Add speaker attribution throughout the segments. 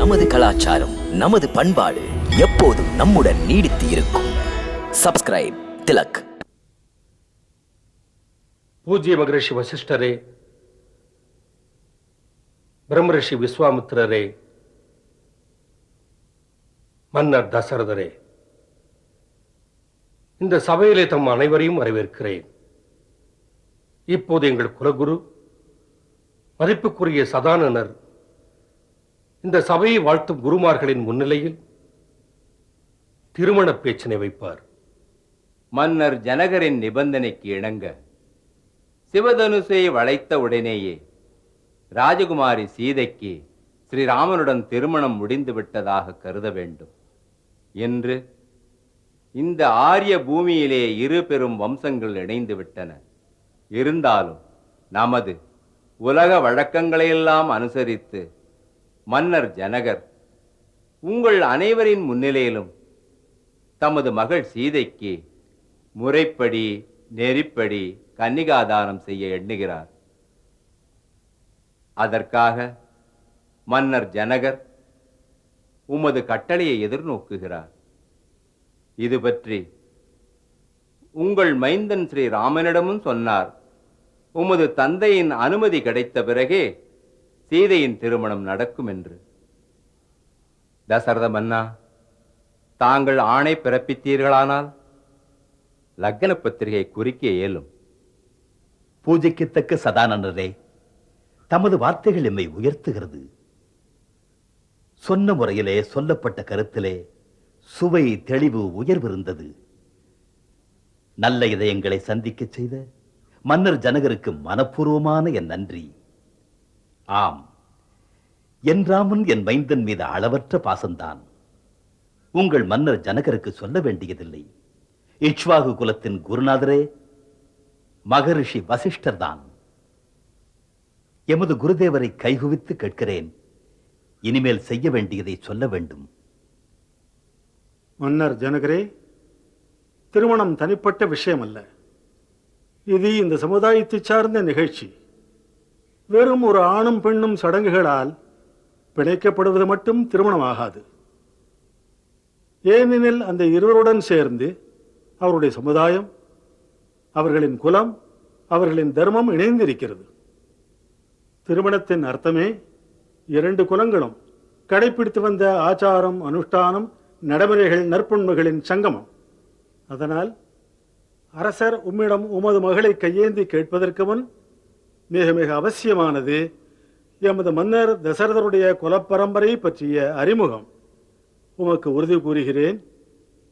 Speaker 1: நமது கலாச்சாரம் நமது பண்பாடு எப்போதும் நம்முடன் நீடித்து இருக்கும். சப்ஸ்கிரைப் திலக்.
Speaker 2: பூஜ்ய மகரிஷி வசிஷ்டரே பிரம்மரிஷி விஸ்வாமித்திரரே மன்னர் தசரதரே இந்த சபையிலே தம் அனைவரையும் வரவேற்கிறேன். இப்போது எங்கள் குலகுரு மதிப்புக்குரிய சதானனர் இந்த சபையை வாழ்த்தும் குருமார்களின் முன்னிலையில் திருமண பேச்சினை வைப்பார்.
Speaker 3: மன்னர் ஜனகரின் நிபந்தனைக்கு இணங்க சிவதனுசை வளைத்த உடனேயே ராஜகுமாரி சீதைக்கு ஸ்ரீராமனுடன் திருமணம் முடிந்து விட்டதாக கருத வேண்டும். என்று இந்த ஆரிய பூமியிலே இரு பெரும் வம்சங்கள் இணைந்து விட்டன இருந்தாலும் நமது உலக வழக்கங்களையெல்லாம் அனுசரித்து மன்னர் ஜனகர் உங்கள் அனைவரின் முன்னிலையிலும் தமது மகள் சீதைக்கு முறைப்படி நெறிப்படி கன்னிகாதானம் செய்ய எண்ணுகிறார். அதற்காக மன்னர் ஜனகர் உமது கட்டளையை எதிர்நோக்குகிறார். இது பற்றி உங்கள் மைந்தன் ஸ்ரீ ராமனிடமும் சொன்னார். உமது தந்தையின் அனுமதி கிடைத்த பிறகே சீதையின் திருமணம் நடக்கும் என்று. தசரத மன்னா தாங்கள் ஆணை பிறப்பித்தீர்களானால்? லக்ன பத்திரிகை குறிக்க இயலும்
Speaker 4: பூஜைக்குத்தக்க சதானந்தரே தமது வார்த்தைகள் எம்மை உயர்த்துகிறது. சொன்ன முறையிலே சொல்லப்பட்ட கருத்திலே சுவை தெளிவு உயர்வு இருந்தது நல்ல இதயங்களை சந்திக்கச் செய்த மன்னர் ஜனகருக்கு மனப்பூர்வமான என் நன்றி. ஆம். என் ராமன் என் மைந்தன் மீது அளவற்ற பாசம்தான். உங்கள் மன்னர் ஜனகருக்கு சொல்ல வேண்டியதில்லை. இஷ்வாகு குலத்தின் குருநாதரே மகரிஷி வசிஷ்டர் தான் எமது குருதேவரை கைகுவித்து கேட்கிறேன். இனிமேல் செய்ய வேண்டியதை சொல்ல வேண்டும்.
Speaker 5: மன்னர் ஜனகரே திருமணம் தனிப்பட்ட விஷயம் அல்ல இது இந்த சமுதாயத்தை சார்ந்த நிகழ்ச்சி. வெறும் ஒரு ஆணும் பெண்ணும் சடங்குகளால் பிணைக்கப்படுவது மட்டும் திருமணமாகாது. ஏனெனில் அந்த இருவருடன் சேர்ந்து அவருடைய சமுதாயம் அவர்களின் குலம் அவர்களின் தர்மம் இணைந்திருக்கிறது. திருமணத்தின் அர்த்தமே இரண்டு குலங்களும் கடைபிடித்து வந்த ஆச்சாரம் அனுஷ்டானம் நடைமுறைகள் நற்பண்புகளின் சங்கமம். அதனால் அரசர் உம்மிடம் உமது மகளை கையேந்தி கேட்பதற்கு முன் மிக மிக அவசியமானது எமது மன்னர் தசரதருடைய குலப்பரம்பரை பற்றிய அறிமுகம். உமக்கு உறுதி கூறுகிறேன்.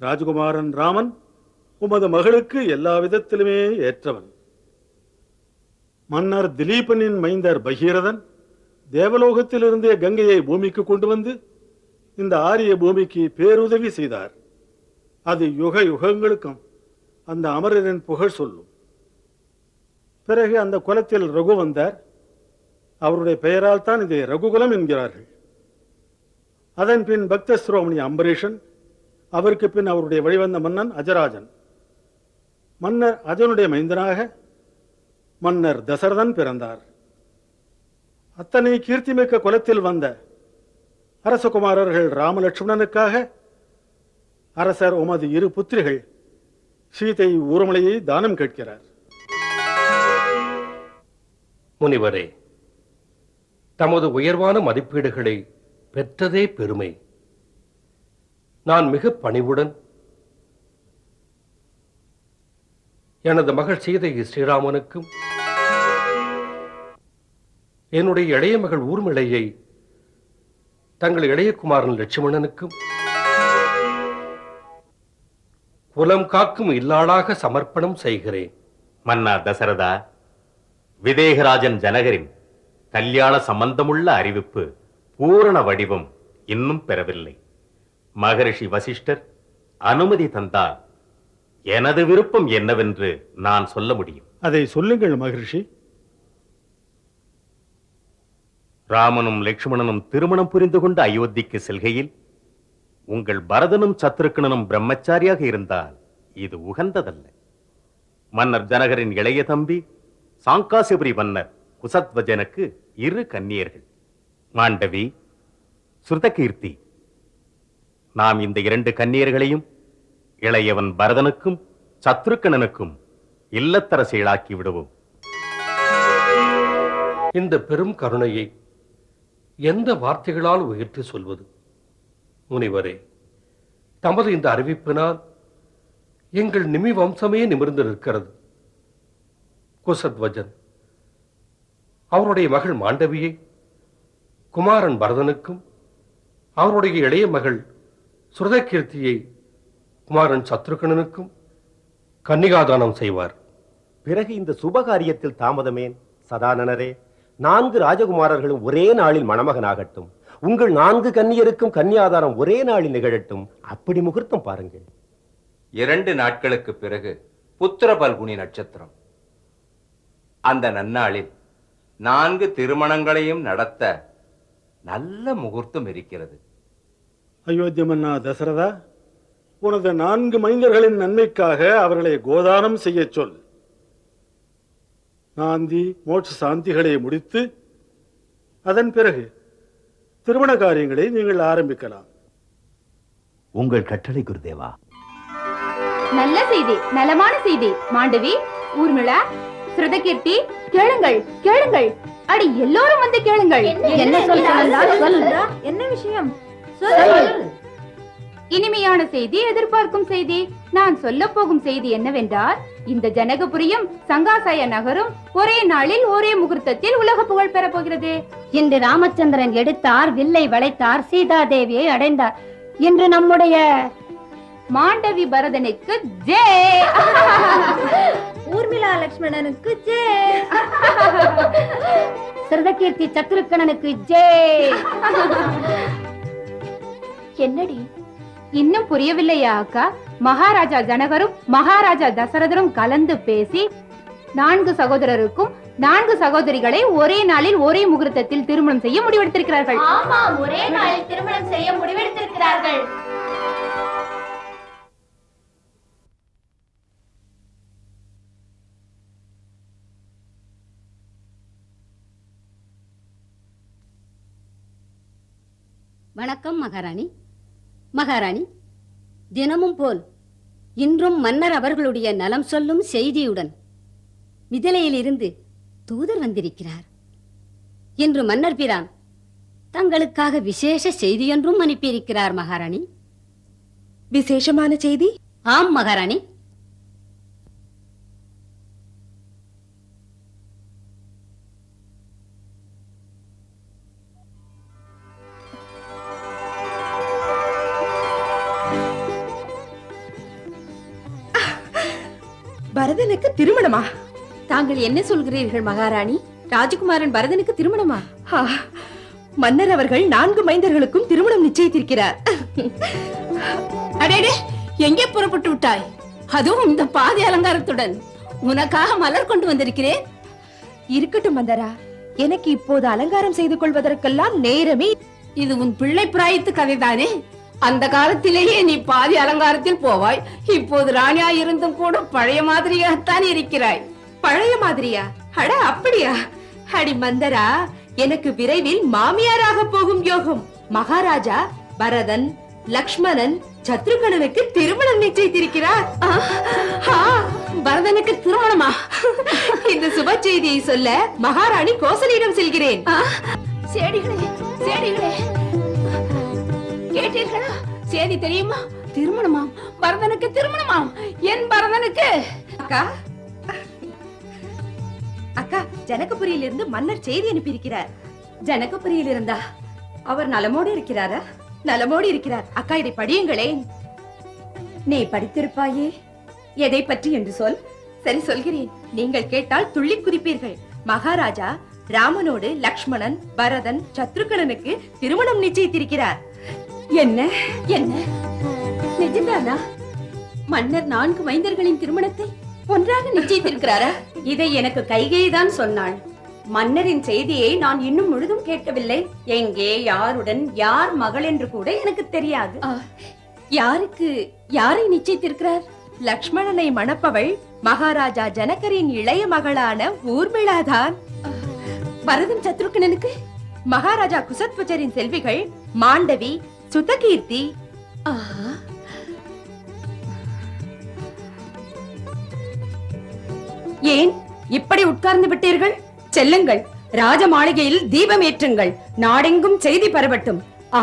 Speaker 5: ராஜகுமாரன் ராமன் உமது மகளுக்கு எல்லா விதத்திலுமே ஏற்றவன். மன்னர் திலீபனின் மைந்தர் பகீரதன் தேவலோகத்திலிருந்தே கங்கையை பூமிக்கு கொண்டு வந்து இந்த ஆரிய பூமிக்கு பேருதவி செய்தார். அது யுக யுகங்களுக்கும் அந்த அமரரின் புகழ் சொல்லும். பிறகு அந்த குலத்தில் ரகு வந்தார். அவருடைய பெயரால் தான் இதை ரகுகுலம் என்கிறார்கள். அதன் பின் பக்த சிரோமணி அம்பரீஷன் அவருக்கு பின் அவருடைய வழிவந்த மன்னன் அஜராஜன். மன்னர் அஜனுடைய மைந்தனாக மன்னர் தசரதன் பிறந்தார். அத்தனை கீர்த்திமிக்க குலத்தில் வந்த அரசகுமாரர்கள் ராமலட்சுமணனுக்காக அரசர் உமது இரு புத்திரிகள் சீதை ஊர்மலையை தானம் கேட்கிறார்.
Speaker 2: முனிவரே தமது உயர்வான மதிப்பீடுகளை பெற்றதே பெருமை. நான் மிக பணிவுடன் எனது மகள் சீதை ஸ்ரீராமனுக்கும் என்னுடைய இளைய மகள் ஊர்மிளையை தங்கள் இளைய குமாரன் லட்சுமணனுக்கும் குலம் காக்கும் இல்லாளாக சமர்ப்பணம் செய்கிறேன்.
Speaker 6: மன்னா தசரதா விதேகராஜன் ஜனகரின் கல்யாண சம்பந்தமுள்ள அறிவிப்பு பூரண வடிவம் இன்னும் பெறவில்லை. மகரிஷி வசிஷ்டர் அனுமதி தந்தால் எனது விருப்பம் என்னவென்று நான் சொல்ல முடியும்.
Speaker 5: அதை சொல்லுங்கள் மகரிஷி.
Speaker 6: ராமனும் லட்சுமணனும் திருமணம் புரிந்து கொண்டு அயோத்திக்கு செல்கையில் உங்கள் பரதனும் சத்ருக்கணனும் பிரம்மச்சாரியாக இருந்தால் இது உகந்ததல்ல. மன்னர் ஜனகரின் இளைய தம்பி சாங்காசிபுரி மன்னர் குசத்வஜனுக்கு இரு கன்னியர்கள். மாண்டவி சுருதகீர்த்தி. நாம் இந்த இரண்டு கன்னியர்களையும் இளையவன் பரதனுக்கும் சத்ருக்கணனுக்கும் இல்லத்தரசியலாக்கி விடுவோம்.
Speaker 2: இந்த பெரும் கருணையை எந்த வார்த்தைகளால் உயர்த்தி சொல்வது? முனிவரே தமது இந்த அறிவிப்பினால் எங்கள் நிமி வம்சமே நிமிர்ந்து நிற்கிறது. குசத்வஜன். அவருடைய மகள் மாண்டவியை குமாரன் பரதனுக்கும் அவருடைய இளைய மகள் சுரதகீர்த்தியை குமாரன் சத்ருகணனுக்கும் கன்னிகாதானம் செய்வார்.
Speaker 7: பிறகு இந்த சுபகாரியத்தில் தாமதமேன். சதானனரே நான்கு ராஜகுமாரர்களும் ஒரே நாளில் மணமகனாகட்டும். உங்கள் நான்கு கன்னியருக்கும் கன்னியாதாரம் ஒரே நாளில் நிகழட்டும். அப்படி முகூர்த்தம் பாருங்கள்.
Speaker 3: இரண்டு நாட்களுக்கு பிறகு புத்திர பல்குனி நட்சத்திரம். அந்த நன்னாளில் நான்கு திருமணங்களையும் நடத்த நல்ல முகூர்த்தம் இருக்கிறது.
Speaker 5: அயோத்திய மன்னா தசரதா உனது நான்கு மைந்தர்களின் நன்மைக்காக அவர்களை கோதானம் செய்யச் சொல். நாந்தி மோட்ச சாந்திகளை முடித்து அதன் பிறகு திருமண காரியங்களை நீங்கள் ஆரம்பிக்கலாம்.
Speaker 4: உங்கள் கட்டளை குருதேவா.
Speaker 8: நல்ல செய்தி நலமான செய்தி. மாண்டவி ஊர்மிளா ஸ்ருதகீர்த்தி கேளுங்கள் கேளுங்கள். அடி எல்லோரும் வந்து கேளுங்கள். என்ன சொல் என்ன விஷயம்? இனிமையான செய்தி எதிர்பார்க்கும் செய்தி. நான் சொல்ல போகும் செய்தி என்னவென்றால் இந்த ஜனகபுரியும் சங்காசய நகரும் ஒரே நாளில் ஒரே முகூர்த்தத்தில் உலக புகழ் பெறப் போகிறது.
Speaker 9: இன்று ராமச்சந்திரன் எடுத்தார் வில்லை வளைத்தார் சீதாதேவியை அடைந்தார். இன்று நம்முடைய
Speaker 8: மாண்டவி பரதனுக்கு ஜே.
Speaker 9: ஊர்மிளா லட்சுமணனுக்கு ஜே. சிறுதகீர்த்தி சத்ருக்கணனுக்கு ஜே.
Speaker 8: என்னடி? இன்னும் புரியவில்லையா அக்கா? மகாராஜா ஜனகரும் மகாராஜா தசரதரும் கலந்து பேசி நான்கு சகோதரருக்கும் நான்கு சகோதரிகளை ஒரே நாளில் ஒரே முகூர்த்தத்தில் திருமணம் செய்ய முடிவெடுத்திருக்கிறார்கள்.
Speaker 9: ஆமா ஒரே நாளில் திருமணம் செய்ய முடிவெடுத்திருக்கிறார்கள். வணக்கம் மகாராணி. மகாராணி தினமும் போல் இன்றும் மன்னர் அவர்களுடைய நலம் சொல்லும் செய்தியுடன் மிதிலையிலிருந்து தூதர் வந்திருக்கிறார். இன்று மன்னர் பிரான் தங்களுக்காக விசேஷ செய்தியொன்றும் அனுப்பியிருக்கிறார் மகாராணி.
Speaker 10: விசேஷமான செய்தி?
Speaker 9: ஆம் மகாராணி.
Speaker 10: பரதனுக்கு திருமணமா?
Speaker 8: தாங்கள் என்ன சொல்கிறீர்கள் மகாராணி? ராஜகுமாரன் பரதனுக்கு திருமணமா?
Speaker 10: மன்னர் அவர்கள் நான்கு மைந்தர்களுக்கும் திருமணம் நிச்சயித்திருக்கிறார்.
Speaker 8: அடேடே எங்கே புறப்பட்டு விட்டாய்? அதுவும் இந்த பாதி அலங்காரத்துடன். உனக்காக மலர் கொண்டு வந்திருக்கிறேன்.
Speaker 10: இருக்கட்டும் மந்தரா எனக்கு இப்போது அலங்காரம் செய்து கொள்வதற்கெல்லாம் நேரமே
Speaker 8: இது உன் பிள்ளை பிராயத்து கதைதானே? அந்த காலத்திலேயே நீ பாதி அலங்காரத்தில் போவாய். இப்போது ராணியா இருந்தும் கூட பழைய மாதிரியாகத்தான் இருக்கிறாய்.
Speaker 10: பழைய மாதிரியா? அட அப்படியா? அடி மந்தரா எனக்கு விரைவில் மாமியாராக போகும் யோகம். மகாராஜா பரதன் லக்ஷ்மணன் சத்ருகணனுக்கு திருமணம் நிச்சயித்திருக்கிறார்.
Speaker 8: பரதனுக்கு திருமணமா?
Speaker 10: இந்த சுப செய்தியை சொல்ல மகாராணி கோசலியிடம் செல்கிறேன்.
Speaker 8: சேடிகளே சேடிகளே. கேட்டீர்களா? சேதி தெரியுமா? திருமணமாம். பரதனுக்கு திருமணமாம். என் பரதனுக்கு.
Speaker 10: அக்கா. அக்கா ஜனகபுரியிலிருந்து மன்னர் செய்தி அனுப்பியிருக்கிறார். ஜனகபுரியில் இருந்தா அவர் நலமோடு இருக்கிறாரா? நலமோடு இருக்கிறார். அக்கா இதை படியுங்களேன். நீ படித்திருப்பாயே. எதை பற்றி என்று சொல். சரி சொல்கிறேன். நீங்கள் கேட்டால் துள்ளி குதிப்பீர்கள். மகாராஜா ராமனோடு லக்ஷ்மணன் பரதன் சத்ருகணனுக்கு திருமணம் நிச்சயித்திருக்கிறார். என்ன? என்ன? நிஜம்தானா? மன்னர் நான்கு மைந்தர்களின் திருமணத்தை ஒன்றாக நிச்சயித்திருக்கிறாரா? இதை எனக்கு கைகேயை தான் சொன்னாள். மன்னரின் செய்தியை நான் இன்னும் முழுதும் கேட்கவில்லை. எங்கே யாருடன் யார் மகள் என்று கூட எனக்கு தெரியாது. யாருக்கு யாரை நிச்சயித்திருக்கிறார்? லக்ஷ்மணனை மணப்பவள் மகாராஜா ஜனகரின் இளைய மகளான ஊர்மிளாதான். பரதன் சத்ருக்கணனுக்கு மகாராஜா குசத்வஜரின் செல்விகள் மாண்டவி சுதகீர்த்தி ஆஹா. ஏன் இப்படி உட்கார்ந்து விட்டீர்கள்? செல்லுங்கள். ராஜ மாளிகையில் தீபம் ஏற்றுங்கள். நாடெங்கும் செய்தி பரவட்டும். ஆ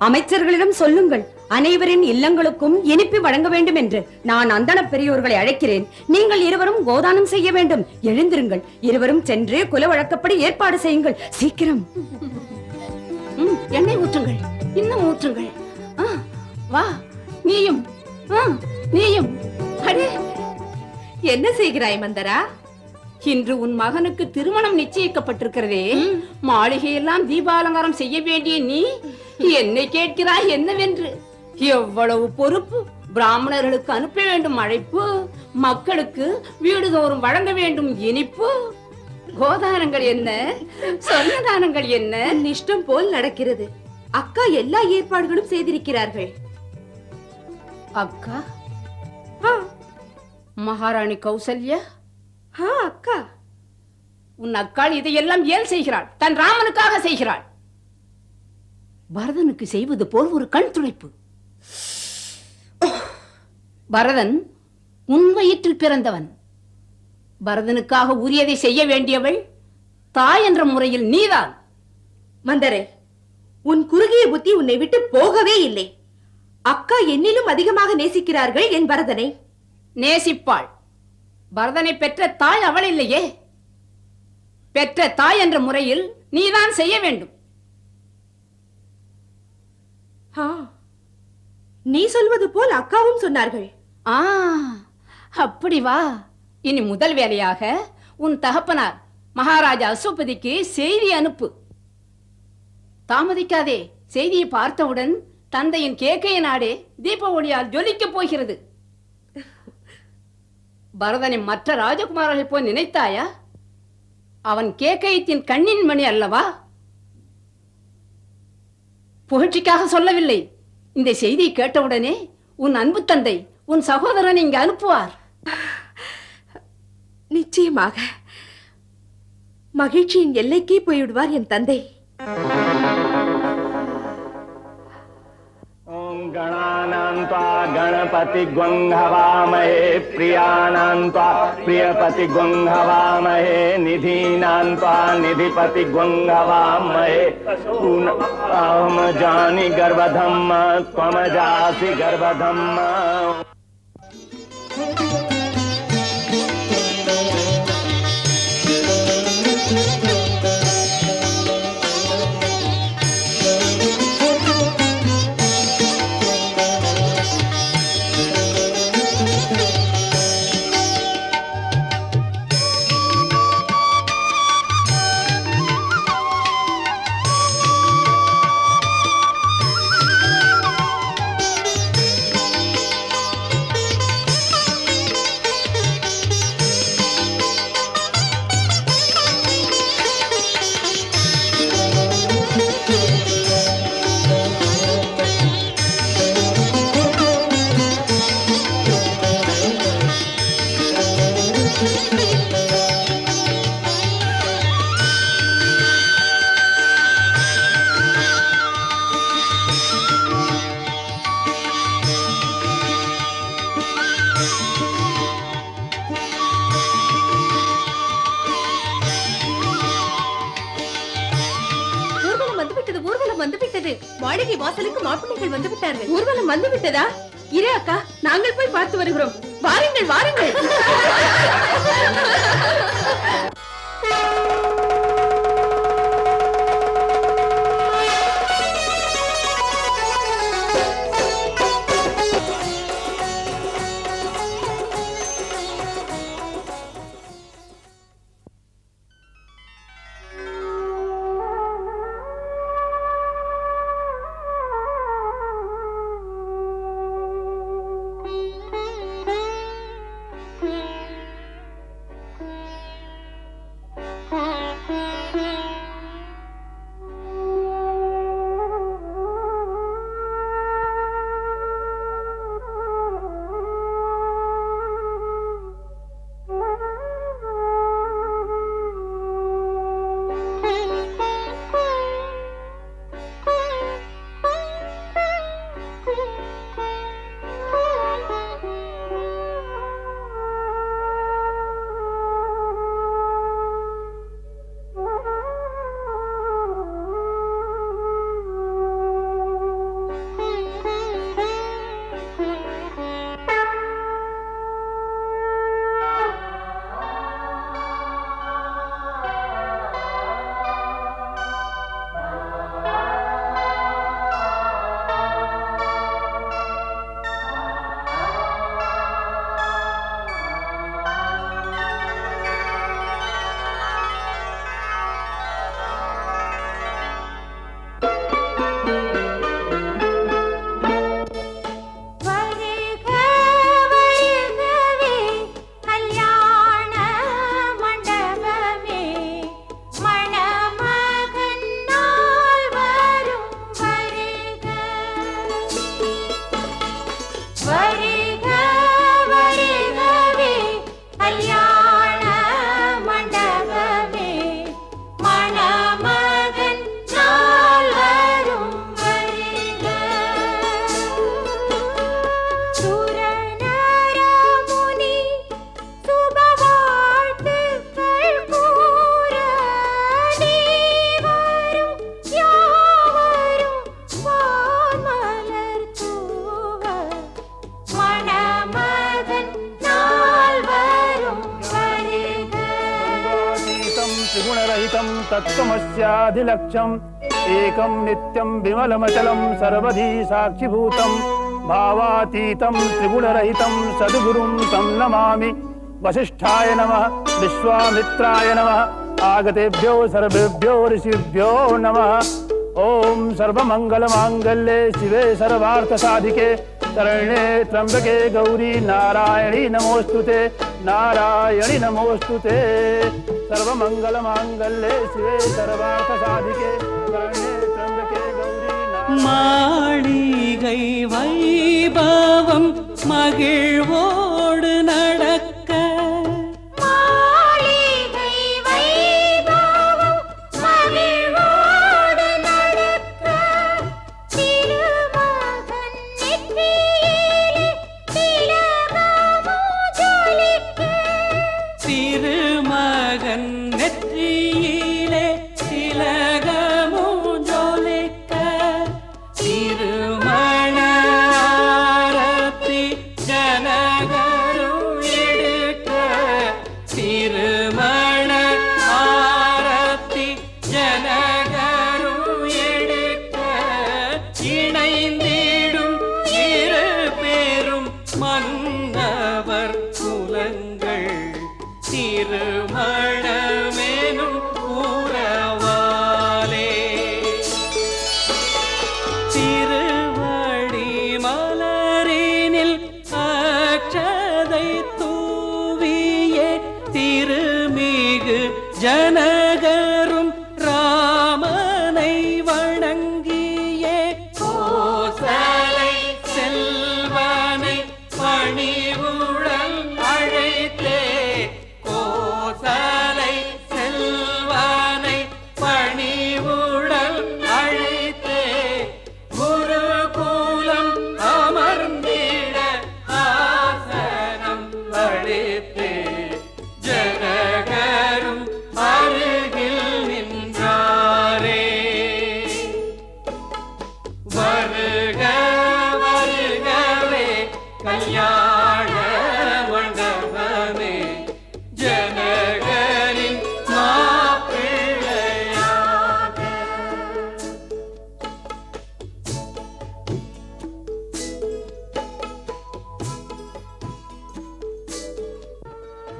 Speaker 10: அமைச்சர்களிடம் சொல்லுங்கள். அனைவரின் இல்லங்களுக்கும் இனிப்பு வழங்க வேண்டும் என்று நான் அந்தண பெரியோர்களை அழைக்கிறேன். நீங்கள் இருவரும் கோதானம் செய்ய வேண்டும். எழுந்திருங்கள். இருவரும் சென்று குல வழக்கப்படி ஏற்பாடு செய்யுங்கள். சீக்கிரம்.
Speaker 11: ம், எண்ணெய் ஊற்றுங்கள். இன்னும் ஊற்றுங்கள். ஆ, வா நீயும். நீயும். அடே.
Speaker 10: என்ன செய்கிறாய் மந்தரா?
Speaker 11: இன்று உன் மகனுக்கு திருமணம் நிச்சயிக்கப்பட்டிருக்கிறதே. மாளிகையெல்லாம் தீபாலங்காரம் செய்ய வேண்டிய நீ என்னை கேட்கிறாய் என்னவென்று? எவ்வளவு பொறுப்பு? பிராமணர்களுக்கு அனுப்ப வேண்டும் அழைப்பு மக்களுக்கு வீடுதோறும் வழங்க வேண்டும் இனிப்பு. கோதானங்கள் என்ன? சொன்னதானங்கள் என்ன?
Speaker 10: இஷ்டம் போல் நடக்கிறது. அக்கா எல்லா ஏற்பாடுகளும் செய்திருக்கிறார்கள்.
Speaker 11: அக்கா? மகாராணி கௌசல்யா?
Speaker 10: அக்கா.
Speaker 11: உன் அக்காள் இதையெல்லாம் ஏன் செய்கிறாள்? தன் ராமனுக்காக செய்கிறாள். பரதனுக்கு செய்வது போல் ஒரு கண் துடைப்பு. பரதன் உன் வயிற்றில் பிறந்தவன். பரதனுக்காக உரியதை செய்ய வேண்டியவள் தாய் என்ற முறையில் நீதான்.
Speaker 10: மந்தரே உன் குறுகிய புத்தி உன்னை விட்டு போகவே இல்லை. அக்கா என்னிலும் அதிகமாக நேசிக்கிறார்கள் என் பரதனை.
Speaker 11: நேசிப்பாள். பரதனை பெற்ற தாய் அவள் இல்லையே. பெற்ற தாய் என்ற முறையில் நீதான் செய்ய வேண்டும்.
Speaker 10: நீ சொல்வது போல் அக்காவும் சொன்னார்கள்.
Speaker 11: ஆ அப்படி வா. இனி முதல் வேலையாக உன் தகப்பனார் மகாராஜா அசுபதிக்கு செய்தி அனுப்பு. தாமதிக்காதே செய்தியை பார்த்தவுடன் தந்தையின் கேக்கைய நாடே தீப ஒளியால் ஜொலிக்கப் போகிறது. பரதனை மற்ற ராஜகுமாரர்கள் போய் நினைத்தாயா? அவன் கேக்கயத்தின் கண்ணின் மணி அல்லவா? புகழ்ச்சிக்காக சொல்லவில்லை. இந்த செய்தியை கேட்டவுடனே உன் அன்பு தந்தை உன் சகோதரன் இங்கு அனுப்புவார்.
Speaker 10: நிச்சயமாக மகிழ்ச்சியின் எல்லைக்கே போய்விடுவார் என் தந்தை
Speaker 12: गणानान्त्वा गणपति हवामहे प्रियानान्त्वा प्रियपति हवामहे निधीनान्त्वा निधिपति हवामहे अहम जानि गर्भधम्
Speaker 10: வருகிறார்கள் வந்து ஊர்வலம் வந்து விட்டதா இரு அக்கா நாங்கள் போய் பார்த்து வருகிறோம். வாருங்கள் வாருங்கள்.
Speaker 12: तत्त्वमस्याधिलक्ष्यम् एकं नित्यं विमलमचलं सर्वधी साक्षिभूतं भावातीतं त्रिगुणरहितं सद्गुरुं तं नमामि। वसिष्ठाय नमः, विश्वामित्राय नमः, आगतेभ्यो सर्वेभ्यो ऋषिभ्यो नमः। ॐ सर्वमङ्गलमाङ्गल्ये शिवे सर्वार्थसाधिके, शरण्ये त्र्यम्बके गौरी नारायणी नमोऽस्तु ते। नारायणि नमोऽस्तु ते सर्वमङ्गलमाङ्गल्ये शिवे सर्वार्थसाधिके शरण्ये त्र्यम्बके गौरी नारायणी
Speaker 13: மாளிகை வைபவம் மகிழ்வோடு பணிவுடன்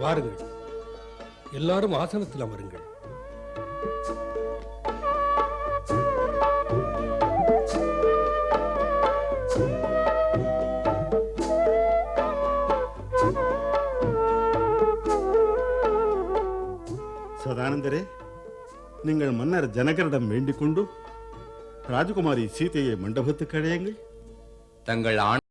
Speaker 2: வாருங்கள். எல்லாரும் ஆசனத்தில் அமருங்கள்.
Speaker 5: சதானந்தரே நீங்கள் மன்னர் ஜனகரிடம் வேண்டிக் கொண்டு ராஜகுமாரி சீதையை மண்டபத்துக்கு அழையுங்கள்.
Speaker 3: தங்கள் ஆண்